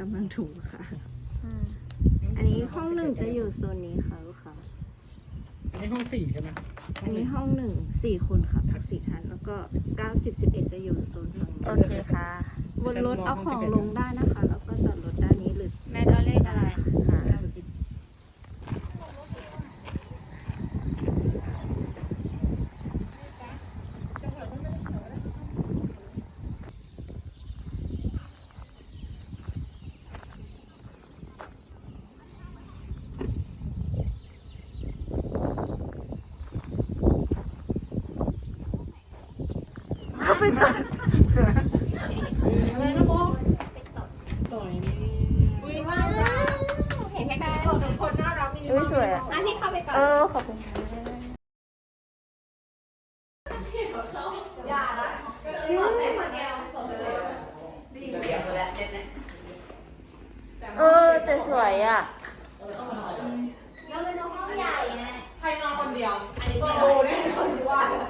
กำลังถูค่ะ อืมอันนี้ห้องหนึ่งจะอยู่โซนนี้ค่ะลูกค้า อันนี้ห้องสี่ใช่ไหมอันนี้ห้องหนึ่งสี่คนค่ะพักสี่ท่านแล้วก็เก้าสิบสิบเอ็ดจะอยู่โซนฝั่งโอนี้เคค่ะ บนรถเอาของลงได้นะคะแล้วก็จอดรถด้านนี้หรือ แม่เอาเลขอะไร ค่ะ เข้า ไปก่อนอะไรนะโมต่อยนี่อุ้ยสวยอะอันที่เข้าไปก่อน เออ ขอบคุณค่ะเออ แต่สวยอะใครนอนคนเดียวตัวโบเนี่ยนอนทุกวันรู้ได้ไง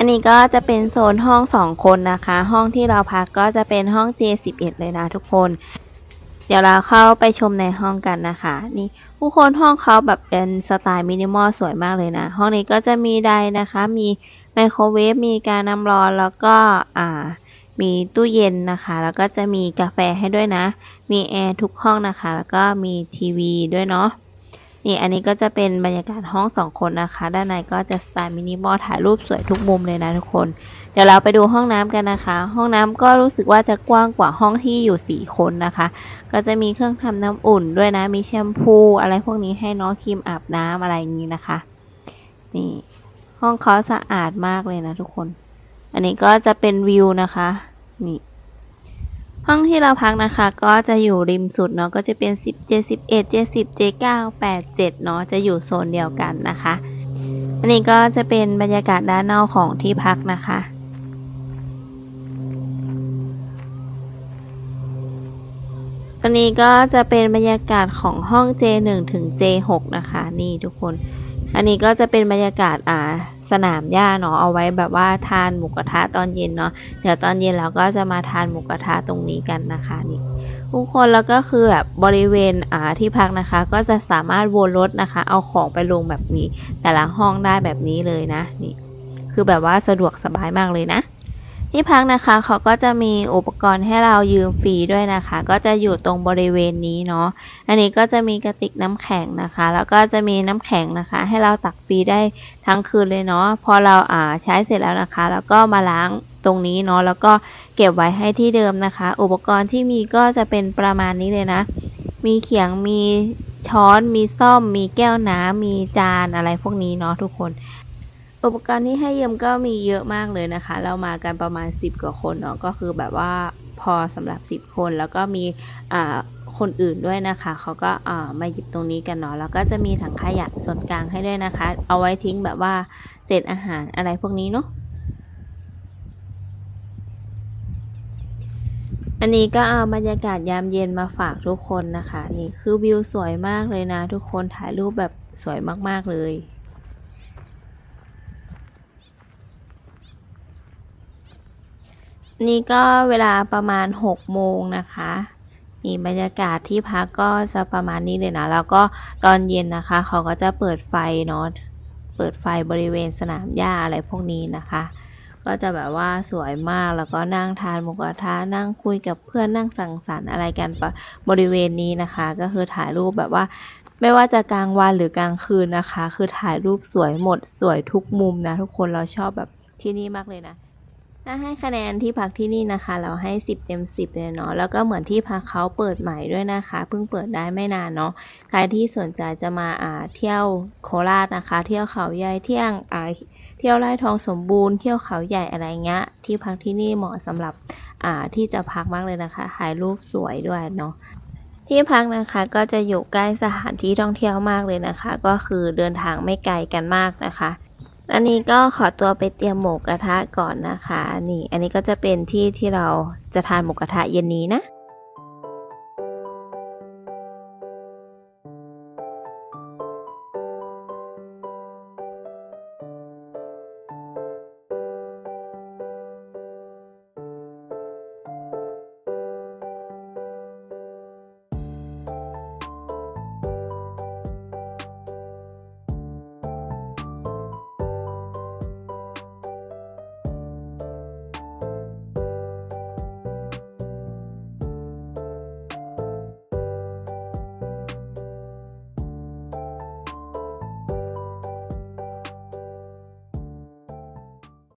อันนี้ก็จะเป็นโซนห้องสองคนนะคะ ห้องที่เราพักก็จะเป็นห้อง J11 เลยนะทุกคน เดี๋ยวเราเข้าไปชมในห้องกันนะคะ นี่ทุกคนห้องเขาแบบเป็นสไตล์มินิมอลสวยมากเลยนะ ห้องนี้ก็จะมีไดนะคะ มีไมโครเวฟ มีการน้ำร้อนแล้วก็อ่ามีตู้เย็นนะคะ แล้วก็จะมีกาแฟให้ด้วยนะ มีแอร์ทุกห้องนะคะ แล้วก็มีทีวีด้วยเนาะ นี่อันนี้ก็จะเป็นบรรยากาศห้องสองคนนะคะ ด้านในก็จะสไตล์มินิมอลถ่ายรูปสวยทุกมุมเลยนะทุกคน เดี๋ยวเราไปดูห้องน้ำกันนะคะ ห้องน้ำก็รู้สึกว่าจะกว้างกว่าห้องที่อยู่สี่คนนะคะ ก็จะมีเครื่องทำน้ำอุ่นด้วยนะ มีแชมพู อะไรพวกนี้ให้น้องครีมอาบน้ำอะไรอย่างนี้นะคะ นี่ ห้องเขาสะอาดมากเลยนะทุกคน อันนี้ก็จะเป็นวิวนะคะ นี่ ห้องที่เราพักนะคะ ก็จะอยู่ริมสุดเนาะก็จะเป็น 10 J11 J10 J9 87เนาะจะอยู่โซนเดียวกันนะคะ อันนี้ก็จะเป็นบรรยากาศด้านนอกของที่พักนะคะอันนี้ก็จะเป็นบรรยากาศของห้อง J1 ถึง J6 นะคะ นี่ทุกคน อันนี้ก็จะเป็นบรรยากาศอ่า สนามหญ้าเนาะเอาไว้แบบว่าทานหมูกระทะตอนเย็นเนาะเดี๋ยวตอนเย็นเราก็จะมาทานหมูกระทะตรงนี้กันนะคะนี่ทุกคนแล้วก็คือแบบบริเวณอ่าที่พักนะคะ ก็จะสามารถวนรถนะคะ เอาของไปลงแบบนี้ แต่ละห้องได้แบบนี้เลยนะนี่ คือแบบว่าสะดวกสบายมากเลยนะ ที่พักนะคะเขาก็จะมีอุปกรณ์ให้เรายืมฟรีด้วยนะคะ ก็จะอยู่ตรงบริเวณนี้เนาะอันนี้ก็จะมีกระติกน้ำแข็งนะคะ แล้วก็จะมีน้ำแข็งนะคะ ให้เราตักฟรีได้ทั้งคืนเลยเนาะพอเราอ่าใช้เสร็จแล้วนะคะ แล้วก็มาล้างตรงนี้เนาะแล้วก็เก็บไว้ให้ที่เดิมนะคะ อุปกรณ์ที่มีก็จะเป็นประมาณนี้เลยนะ มีเขียงมีช้อนมีซ่อม มีแก้วน้ำมีจานอะไรพวกนี้เนาะทุกคน อุปกรณ์ที่ให้ยืมก็มีเยอะมากเลยนะคะ เรามากันประมาณ 10 กว่าคนเนาะก็คือแบบว่าพอสำหรับ 10 คนแล้วก็มีอ่าคนอื่นด้วยนะคะเขาก็อ่ามาหยิบตรงนี้กันเนาะแล้วก็จะมีถังขยะส่วนกลางให้ด้วยนะคะ เอาไว้ทิ้งแบบว่าเศษอาหารอะไรพวกนี้เนาะอันนี้ก็เอาบรรยากาศยามเย็นมาฝากทุกคนนะคะ นี่คือวิวสวยมากเลยนะทุกคนถ่ายรูปแบบสวยมากๆเลย นี่ก็เวลาประมาณ6โมงนะคะนี่บรรยากาศที่พักก็จะประมาณนี้เลยนะ แล้วก็ตอนเย็นนะคะ เขาก็จะเปิดไฟเนาะเปิดไฟบริเวณสนามหญ้าอะไรพวกนี้นะคะ ก็จะแบบว่าสวยมากแล้วก็นั่งทานหมูกระทะนั่งคุยกับเพื่อนนั่งสังสรรค์อะไรกันบริเวณนี้นะคะ ก็คือถ่ายรูปแบบว่า ไม่ว่าจะกลางวันหรือกลางคืนนะคะ คือถ่ายรูปสวยหมดสวยทุกมุมนะทุกคนเราชอบแบบที่นี่มากเลยนะ ถ้าให้คะแนนที่พักที่นี่นะคะ เราให้ 10 เต็ม 10 เลยเนาะแล้วก็เหมือนที่พักเขาเปิดใหม่ด้วยนะคะเพิ่งเปิดได้ไม่นานเนาะใครที่สนใจจะมาอ่าเที่ยวโคราชนะคะ เที่ยวเขาใหญ่เที่ยงอ่าเที่ยวไร่ทองสมบูรณ์เที่ยวเขาใหญ่อะไรเงี้ยที่พักที่นี่เหมาะสำหรับอ่าที่จะพักมากเลยนะคะถ่ายรูปสวยด้วยเนาะที่พักนะคะก็จะอยู่ใกล้สถานที่ท่องเที่ยวมากเลยนะคะ ก็คือเดินทางไม่ไกลกันมากนะคะ อันนี้ก็ขอตัวไปเตรียมหมูกระทะก่อนนะคะ นี่ อันนี้ก็จะเป็นที่ที่เราจะทานหมูกระทะเย็นนี้นะ